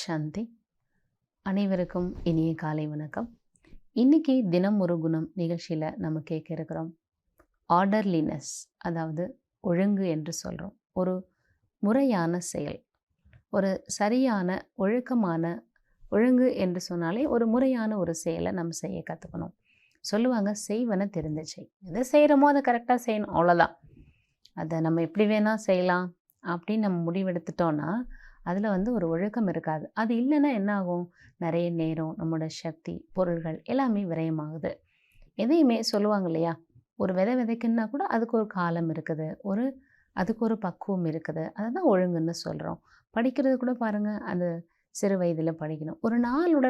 சாந்தி. அனைவருக்கும் இனிய காலை வணக்கம். இன்னைக்கு தினம் ஒரு குணம் நிகழ்ச்சியில் நம்ம கேட்க இருக்கிறோம். ஆர்டர்லினஸ் அதாவது ஒழுங்கு என்று சொல்கிறோம் ஒரு முறையான செயல். ஒரு சரியான ஒழுக்கமான ஒழுங்கு என்று சொன்னாலே ஒரு முறையான ஒரு செயலை நம்ம செய்ய கற்றுக்கணும் சொல்லுவாங்க செய்வன தெரிந்த செய் எதை செய்கிறோமோ அதை கரெக்டாக செய்யணும் அவ்வளோதான் அதை நம்ம எப்படி வேணால் செய்யலாம் அப்படின்னு நம்ம முடிவெடுத்துட்டோன்னா அதில் வந்து ஒரு ஒழுக்கம் இருக்காது. அது இல்லைன்னா என்ன ஆகும் நிறைய நேரம் நம்மளோட சக்தி பொருள்கள் எல்லாமே விரயமாகுது. எதையுமே சொல்லுவாங்க இல்லையா? ஒரு விதை விதைக்குன்னா கூட அதுக்கு ஒரு காலம் இருக்குது. ஒரு அதுக்கு ஒரு பக்குவம் இருக்குது. அதை தான் ஒழுங்குன்னு சொல்கிறோம் படிக்கிறது கூட பாருங்கள் அந்த சிறு வயதில் படிக்கணும். ஒரு நாளோட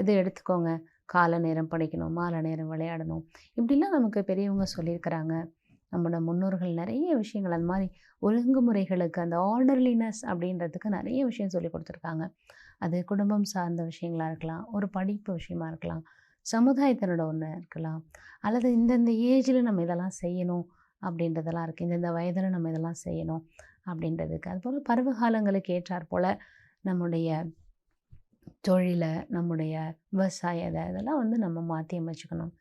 இது எடுத்துக்கோங்க. காலை நேரம் படிக்கணும் மாலை நேரம் விளையாடணும். இப்படிலாம் நமக்கு பெரியவங்க சொல்லியிருக்கிறாங்க. நம்மளோட முன்னோர்கள் நிறைய விஷயங்கள் அந்த மாதிரி ஒழுங்குமுறைகளுக்கு அந்த ஆர்டர்லினஸ் அப்படின்றதுக்கு நிறைய விஷயம் சொல்லி கொடுத்துருக்காங்க. அது குடும்பம் சார்ந்த விஷயங்களாக இருக்கலாம் ஒரு படிப்பு விஷயமா இருக்கலாம் சமுதாயத்தினோட ஒன்று இருக்கலாம் அல்லது இந்தந்த ஏஜில் நம்ம இதெல்லாம் செய்யணும் அப்படின்றதெல்லாம் இருக்குது இந்தந்த வயதில் நம்ம இதெல்லாம் செய்யணும் அப்படின்றதுக்கு அதுபோல் பருவகாலங்களுக்கு ஏற்றாற் போல் நம்முடைய தொழிலை நம்முடைய விவசாயத்தை இதெல்லாம் வந்து நம்ம மாற்றி அமைச்சுக்கணும்.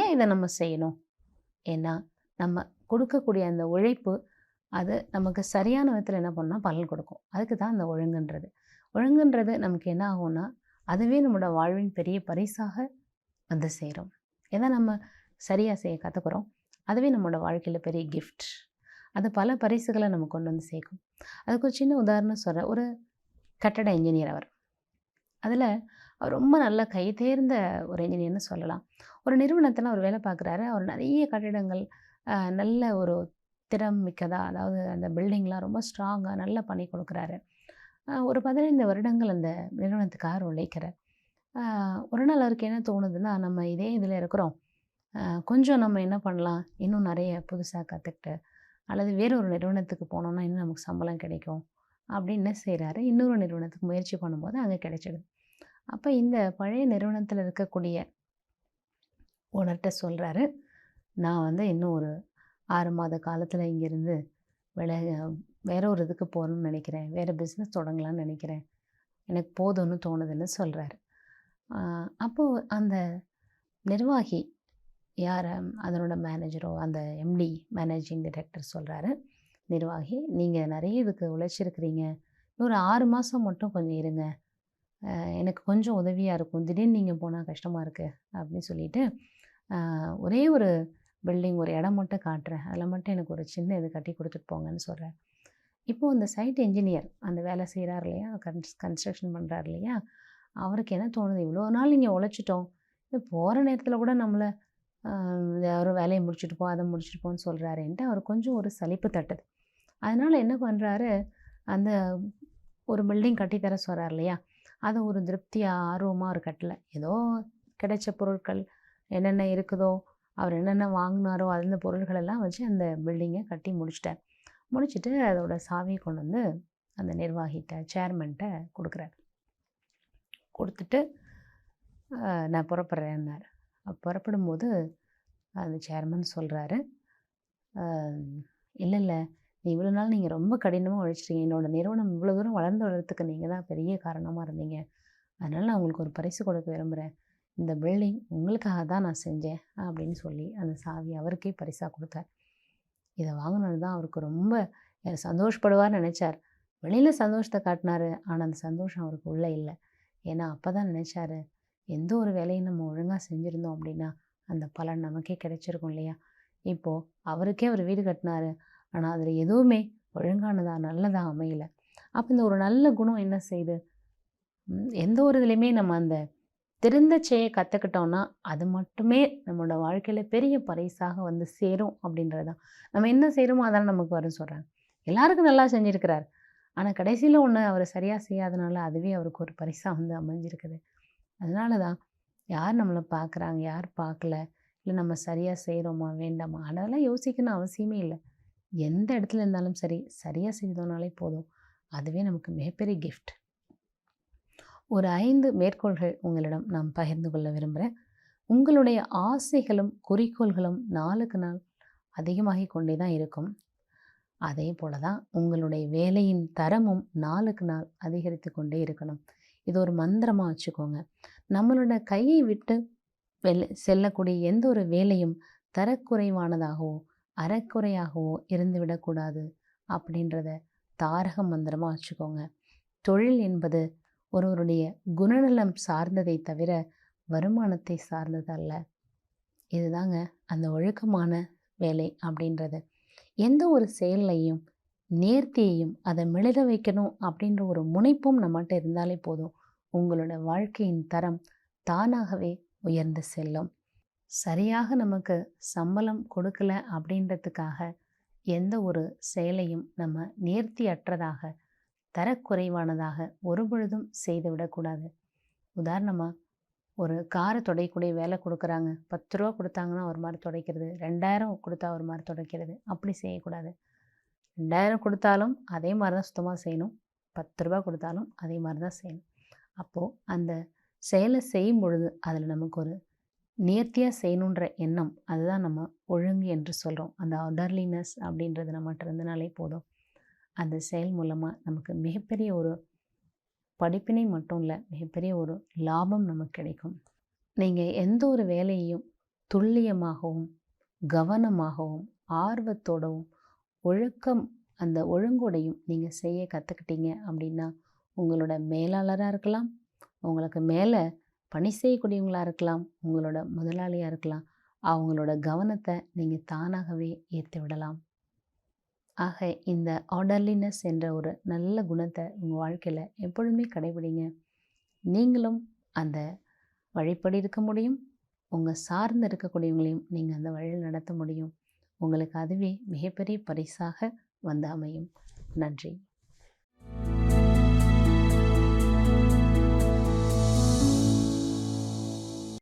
ஏன் இதை நம்ம செய்யணும்? ஏன்னா நம்ம கொடுக்கக்கூடிய அந்த உழைப்பு அது நமக்கு சரியான விதத்தில் என்ன பண்ணால் பலன் கொடுக்கும். அதுக்கு தான் அந்த ஒழுங்குன்றது. ஒழுங்குன்றது நமக்கு என்ன ஆகும்னா அதுவே நம்மளோட வாழ்வின் பெரிய பரிசாக வந்து சேரும். எதை நம்ம சரியாக செய்ய கற்றுக்குறோம் அதுவே நம்மளோட வாழ்க்கையில் பெரிய கிஃப்ட் அது பல பரிசுகளை நம்ம கொண்டு வந்து சேர்க்கும். அதுக்கு ஒரு சின்ன உதாரணம் சொல்கிற ஒரு கட்டட இன்ஜினியர் அவர். அதில் அவர் ரொம்ப நல்ல கை தேர்ந்த ஒரு இன்ஜினியர்னு சொல்லலாம். ஒரு நிறுவனத்தில் அவர் வேலை பார்க்குறாரு. அவர் நிறைய கட்டிடங்கள் நல்ல ஒரு திறமிக்கதாக அதாவது அந்த பில்டிங்லாம் ரொம்ப ஸ்ட்ராங்காக நல்லா பண்ணி கொடுக்குறாரு. ஒரு பதினைந்து வருடங்கள் அந்த நிறுவனத்துக்காக உழைக்கிறார் ஒரு நாள் அவருக்கு என்ன தோணுதுன்னா நம்ம இதே இதில் இருக்கிறோம். கொஞ்சம் நம்ம என்ன பண்ணலாம்? இன்னும் நிறைய புதுசாக கற்றுக்கிட்டு அல்லது வேற ஒரு நிறுவனத்துக்கு போனோம்னா இன்னும் நமக்கு சம்பளம் கிடைக்கும் அப்படின்னு என்ன செய்கிறாரு இன்னொரு நிறுவனத்துக்கு முயற்சி பண்ணும்போது அங்கே கிடைச்சிடுது. அப்போ இந்த பழைய நிறுவனத்தில் இருக்கக்கூடிய ஓனர்கிட்ட சொல்கிறாரு நான் வந்து இன்னும் ஒரு ஆறு மாத காலத்தில் இங்கேருந்து விலக வேற ஒரு இதுக்கு போகணும்னு நினைக்கிறேன். வேறு பிஸ்னஸ் தொடங்கலாம்னு நினைக்கிறேன். எனக்கு போதும்னு தோணுதுன்னு சொல்கிறாரு அப்போது அந்த நிர்வாகி யார்? அதனோட மேனேஜரோ அந்த எம்டி மேனேஜிங் டிரெக்டர் சொல்கிறாரு நிர்வாகி நீங்கள் நிறைய இதுக்கு உழைச்சிருக்கிறீங்க. ஒரு ஆறு மாதம் மட்டும் கொஞ்சம் இருங்க. எனக்கு கொஞ்சம் உதவியாக இருக்கும். திடீர்னு நீங்கள் போனால் கஷ்டமாக இருக்குது அப்படின்னு சொல்லிட்டு ஒரே ஒரு பில்டிங் ஒரு இடம் மட்டும் காட்டுறேன். அதில் மட்டும் எனக்கு ஒரு சின்ன இது கட்டி கொடுத்துட்டு போங்கன்னு சொல்கிறேன் இப்போது அந்த சைட் இன்ஜினியர் அந்த வேலை செய்கிறார் இல்லையா? கன்ஸ் கன்ஸ்ட்ரக்ஷன் பண்ணுறாரு இல்லையா? அவருக்கு என்ன தோணுது? இவ்வளோ நாள் நீங்கள் உழைச்சிட்டோம். இது போகிற நேரத்தில் கூட நம்மளை யாரும் வேலையை முடிச்சுட்டு போ அதை முடிச்சுட்டு போன்னு சொல்கிறாருன்ட்டு அவர் கொஞ்சம் ஒரு சலிப்பு தட்டுது. அதனால் என்ன பண்ணுறாரு அந்த ஒரு பில்டிங் கட்டித்தர சொல்கிறார் இல்லையா? அதை ஒரு திருப்தியாக ஆர்வமாக ஒரு கட்டலை. ஏதோ கிடைச்ச பொருட்கள் என்னென்ன இருக்குதோ அவர் என்னென்ன வாங்கினாரோ அந்த பொருள்களெல்லாம் வச்சு அந்த பில்டிங்கை கட்டி முடிச்சிட்டார். முடிச்சுட்டு அதோட சாவியை கொண்டு வந்து அந்த நிர்வாகிகிட்ட சேர்மன்கிட்ட கொடுக்குறாரு. கொடுத்துட்டு நான் புறப்படுறேன்னார். புறப்படும்போது அந்த சேர்மன் சொல்கிறாரு இல்லை இல்லை நீ இவ்வளோ நாள் நீங்கள் ரொம்ப கடினமாக உழைச்சிட்டீங்க. என்னோட நிறுவனம் இவ்வளோ தூரம் வளர்ந்து வளர்த்துக்கு நீங்கள் தான் பெரிய காரணமாக இருந்தீங்க. அதனால் நான் உங்களுக்கு ஒரு பரிசு கொடுக்க விரும்புகிறேன் இந்த பில்டிங் உங்களுக்காக தான் நான் செஞ்சேன் அப்படின்னு சொல்லி அந்த சாவி அவருக்கே பரிசாக கொடுத்தார். இதை வாங்கினது தான் அவருக்கு ரொம்ப அஹ், சந்தோஷப்படுவார்னு நினச்சார். வெளியில் சந்தோஷத்தை காட்டினாரு ஆனால் அந்த சந்தோஷம் அவருக்கு உள்ளே இல்லை. ஏன்னா அப்போ தான் நினச்சாரு எந்த ஒரு வேலையும் நம்ம ஒழுங்காக செஞ்சுருந்தோம் அப்படின்னா அந்த பலன் நமக்கே கிடைச்சிருக்கும் இல்லையா? இப்போது அவருக்கே அவர் வீடு கட்டினாரு. ஆனால் அதில் எதுவுமே ஒழுங்கானதா நல்லதாக அமையலை. அப்போ இந்த ஒரு நல்ல குணம் என்ன செய்யுது எந்த ஒரு இதுலையுமே நம்ம அந்த தெரிந்த செய்ய கற்றுக்கிட்டோன்னா அது மட்டுமே நம்மளோட வாழ்க்கையில் பெரிய பரிசாக வந்து சேரும் அப்படின்றது தான். நம்ம என்ன செய்கிறோமோ அதெல்லாம் நமக்கு வரும் சொல்கிறாங்க எல்லாருக்கும் நல்லா செஞ்சுருக்கிறார். ஆனால் கடைசியில் ஒன்று அவர் சரியாக செய்யாதனால அதுவே அவருக்கு ஒரு பரிசாக வந்து அமைஞ்சிருக்குது. அதனால தான் யார் நம்மளை பார்க்குறாங்க யார் பார்க்கல இல்லை நம்ம சரியாக செய்கிறோமா வேண்டாமா அதெல்லாம் யோசிக்கணும் அவசியமே இல்லை. எந்த இடத்துல இருந்தாலும் சரி சரியாக செய்தோம்னாலே போதும். அதுவே நமக்கு மிகப்பெரிய கிஃப்ட் ஒரு ஐந்து மேற்கோள்கள் உங்களிடம் நான் பகிர்ந்து கொள்ள விரும்புகிறேன் உங்களுடைய ஆசைகளும் குறிக்கோள்களும் நாளுக்கு நாள் அதிகமாகி கொண்டே தான் இருக்கும். அதே போல தான் உங்களுடைய வேலையின் தரமும் நாளுக்கு நாள் அதிகரித்து கொண்டே இருக்கணும். இது ஒரு மந்திரமாக வச்சுக்கோங்க. நம்மளோட கையை விட்டு வெல் செல்லக்கூடிய எந்த ஒரு வேலையும் தரக்குறைவானதாகவோ அறக்குறையாகவோ இருந்துவிடக்கூடாது அப்படின்றத தாரக மந்திரமாக வச்சுக்கோங்க. தொழில் என்பது ஒருவருடைய குணநலம் சார்ந்ததை தவிர வருமானத்தை சார்ந்தது அல்ல. இதுதாங்க அந்த ஒழுக்கமான வேலை அப்படின்றது. எந்த ஒரு செயல்லையும் நேர்த்தியையும் அதை மிளற வைக்கணும் அப்படின்ற ஒரு முனைப்பும் நம்மகிட்ட இருந்தாலே போதும். உங்களோட வாழ்க்கையின் தரம் தானாகவே உயர்ந்து செல்லும். சரியாக நமக்கு சம்பளம் கொடுக்கல அப்படின்றதுக்காக எந்த ஒரு செயலையும் நம்ம நேர்த்தியற்றதாக தரக்குறைவானதாக ஒரு பொழுதும் செய்துவிடக்கூடாது உதாரணமாக ஒரு காரை துடைக்கக்கூடிய வேலை கொடுக்குறாங்க. பத்து ரூபா கொடுத்தாங்கன்னா ஒரு மாதிரி துடைக்கிறது. ரெண்டாயிரம் கொடுத்தா ஒரு மாதிரி துடைக்கிறது. அப்படி செய்யக்கூடாது. ரெண்டாயிரம் கொடுத்தாலும் அதே மாதிரி தான் சுத்தமாக செய்யணும். பத்து ரூபா கொடுத்தாலும் அதே மாதிரி தான் செய்யணும். அப்போது அந்த செயலை செய்யும் பொழுது அதில் நமக்கு ஒரு நேர்த்தியாக செய்யணுன்ற எண்ணம் அதுதான் நம்ம ஒழுங்கு என்று சொல்கிறோம் அந்த ஆர்டர்லினஸ் அப்படின்றது நம்மகிட்ட இருந்தனாலே போதும். அந்த செயல் மூலமாக நமக்கு மிகப்பெரிய ஒரு படிப்பினை மட்டும் இல்லை மிகப்பெரிய ஒரு லாபம் நமக்கு கிடைக்கும். நீங்கள் எந்த ஒரு வேலையையும் துல்லியமாகவும் கவனமாகவும் ஆர்வத்தோடவும் ஒழுக்கம் அந்த ஒழுங்கோடையும் நீங்கள் செய்ய கற்றுக்கிட்டீங்க அப்படின்னா உங்களோட மேலாளராக இருக்கலாம் உங்களுக்கு மேலே பணி செய்யக்கூடியவங்களாக இருக்கலாம் உங்களோட முதலாளியாக இருக்கலாம் அவங்களோட கவனத்தை நீங்கள் தானாகவே ஏற்றி விடலாம். ஆக இந்த ஆர்டர்லினஸ் என்ற ஒரு நல்ல குணத்தை உங்கள் வாழ்க்கையில் எப்பொழுதுமே கடைபிடிங்க. நீங்களும் அந்த வழிப்படி இருக்க முடியும். உங்கள் சார்ந்து இருக்கக்கூடியவங்களையும் நீங்கள் அந்த வழியில் நடத்த முடியும். உங்களுக்கு அதுவே மிகப்பெரிய பரிசாக வந்து அமையும். நன்றி.